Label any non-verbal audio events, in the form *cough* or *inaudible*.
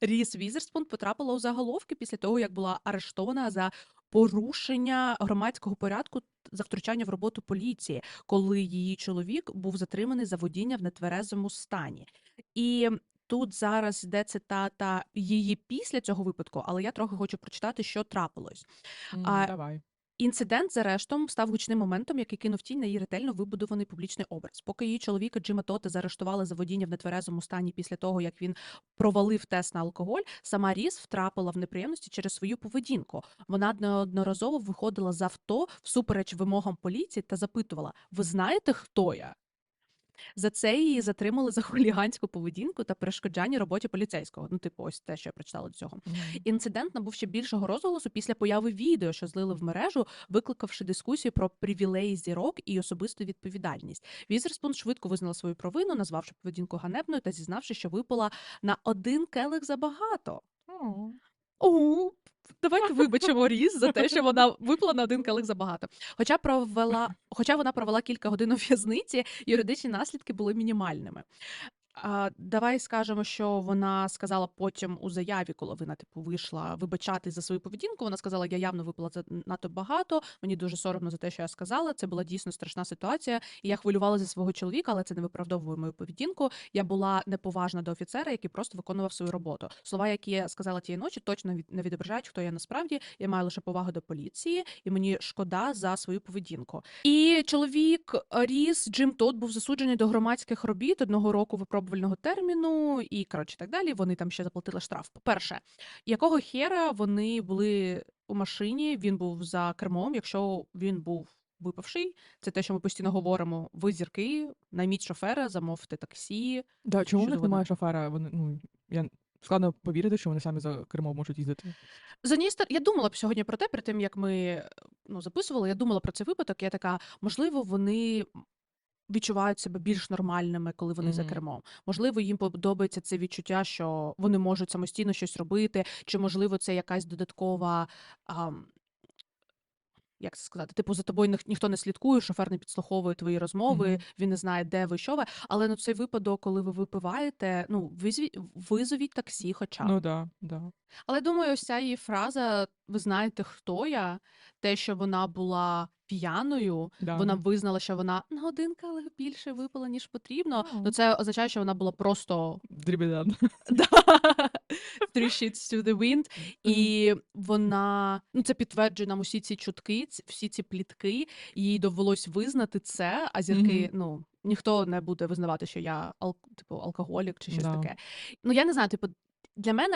Ріс Візерспун потрапила у заголовки після того, як була арештована за порушення громадського порядку за втручання в роботу поліції, коли її чоловік був затриманий за водіння в нетверезому стані. І тут зараз йде цитата її після цього випадку, але я трохи хочу прочитати, що трапилось. М, А, Давай. Інцидент з арештом став гучним моментом, який кинув тінь на її ретельно вибудований публічний образ. Поки її чоловіка Джима Тота заарештували за водіння в нетверезому стані після того, як він провалив тест на алкоголь, сама Ріс втрапила в неприємності через свою поведінку. Вона неодноразово виходила з авто всупереч вимогам поліції та запитувала: Ви знаєте, хто я? За це її затримали за хуліганську поведінку та перешкоджання роботі поліцейського. Ну, типу, ось те, що я прочитала до цього. Інцидент набув ще більшого розголосу після появи відео, що злили в мережу, викликавши дискусію про привілеї зірок і особисту відповідальність. Візерспун швидко визнала свою провину, назвавши поведінку ганебною та зізнавши, що випила на один келих забагато. О. Давайте вибачимо Різ за те, що вона випила на один калик забагато. Хоча провела, хоча вона провела кілька годин у в'язниці, юридичні наслідки були мінімальними. Давай скажемо, що вона сказала потім у заяві, коли вона типу вийшла вибачати за свою поведінку. Вона сказала: Я явно випила за надто багато. Мені дуже соромно за те, що я сказала. Це була дійсно страшна ситуація. І я хвилювала за свого чоловіка, але це не виправдовує мою поведінку. Я була неповажна до офіцера, який просто виконував свою роботу. Слова, які я сказала тієї ночі, точно не відображають, хто я насправді. Я маю лише повагу до поліції, і мені шкода за свою поведінку. І чоловік е, Ріс Джим Тот був засуджений до громадських робіт одного року випробувального терміну, і коротше так далі. Вони там ще заплатили штраф. По-перше, якого хера вони були у машині? Він був за кермом. Якщо він був випивший, це те, що ми постійно говоримо. Ви зірки, найміть шофера, замовте таксі. Да, чому в них немає шофера? Вони, ну, я складно повірити, що вони самі за кермом можуть їздити. З однієї сторони, я думала б сьогодні про те, перед тим як ми ну, записували, я думала про цей випадок. Я така, можливо, вони відчувають себе більш нормальними, коли вони за Мгм. кермом. Можливо, їм подобається це відчуття, що вони можуть самостійно щось робити, чи можливо це якась додаткова. ам, Як це сказати? Типу, за тобою ніх- ніхто не слідкує, шофер не підслуховує твої розмови, Мгм. він не знає, де ви, що ви. Але на цей випадок, коли ви випиваєте, ну визвіть, визовіть таксі, хоча б. Ну да, да. Але думаю, ось ця її фраза Ви знаєте, хто я? Те, що вона була п'яною, да. вона визнала, що вона на один келих більше випила, ніж потрібно. Ну. Ну це означає, що вона була просто Дрібідан. *laughs* да, three sheets to the wind. І вона ну це підтверджує нам усі ці чутки, всі ці плітки. Їй довелось визнати це, а зірки, Мгм. ну ніхто не буде визнавати, що я ал, типу алкоголік чи щось Да. таке. Ну я не знаю, типу, для мене.